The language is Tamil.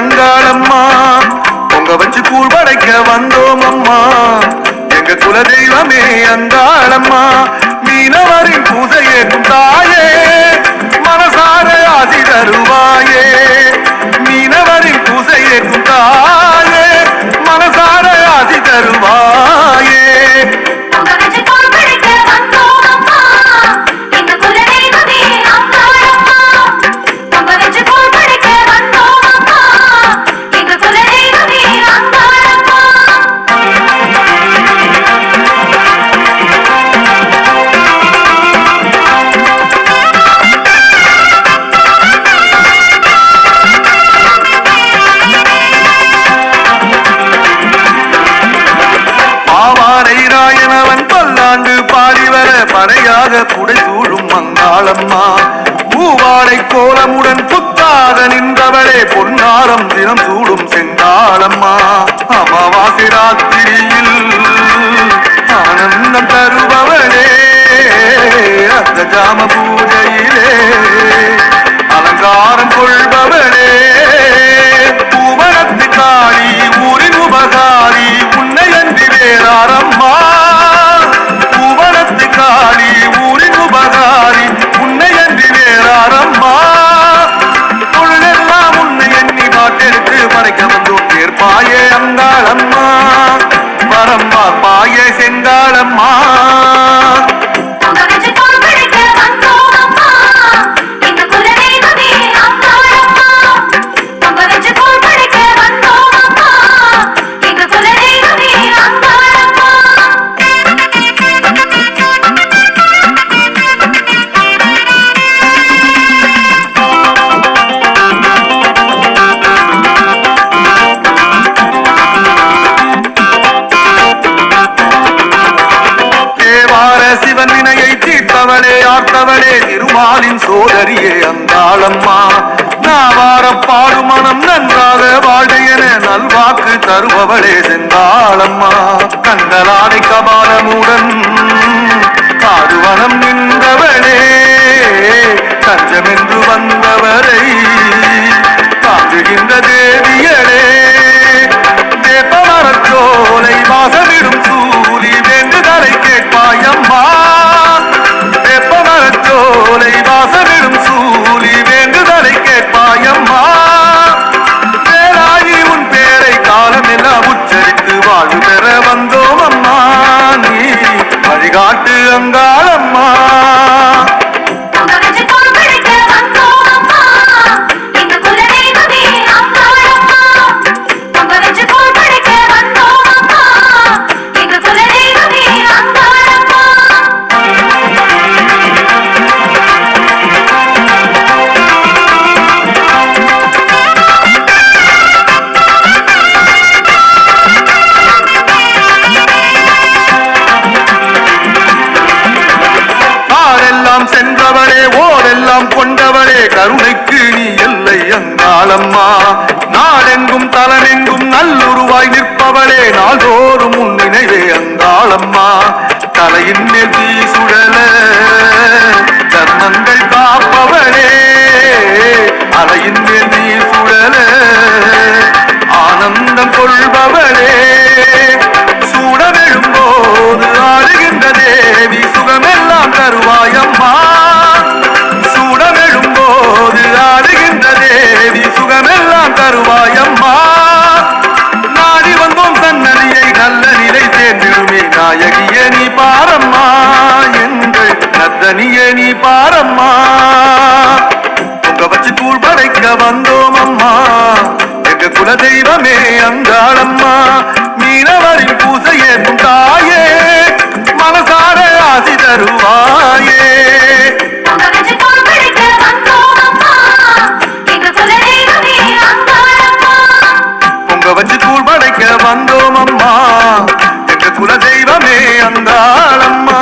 வந்தாளம்மா. உங்க வச்சு கூழ் படைக்க வந்தோம் அம்மா எங்க குல தெய்வமே அந்தாளம்மா. மீனவரின் பூசை தாயே. மனசார ஆசி பறையாக புடை சூழும் மங்காளம்மா. பூவாடை கோலமுடன் புத்தாக நின்றவளே பொன்னாரம் தினம் சூடும் செங்காளம்மா. அமாவாசை ராத்திரியில் ஆனந்தம் தருபவளே அந்த ஜாம பூஜையிலே அலங்காரம் கொள்பவளே. பூவனத்து காளி ஊரின் உபகாரி உன்னை அன்றி வேறாரம்மா வினையை தீர்த்தவளே ஆர்த்தவளே திருமாலின் சோதரியே அந்தாளம்மா. நாவார பாடு மனம் நன்றாக வாழ்க என நல்வாக்கு தருபவளே செந்தாளம்மா. கண்டலாடை கபாலமுடன் காடுவனம் நின்றவளே தஞ்சமென்று வந்த தருவாயம்மா. சூடமெழும் போது ஆடுகின்ற தேவி சுகமெல்லாம் தருவாயம்மா. நாடி வந்தோம் சன்னதியை நல்ல நிலை சேர்ந்திடுமே நாயகிய நீ பாரம்மா. என்று நத்தனிய நீ பாரம்மா. உங்க வச்சு தூள் படைக்க வந்தோம் அம்மா எங்க குல தெய்வமே அங்காளம்மா. மீனவரின் பூசையேற்கும் தாயே. மனசார சூழ்படைக்க வந்தோம் அம்மா. எங்கள் குலதெய்வமே அந்தாளம்மா.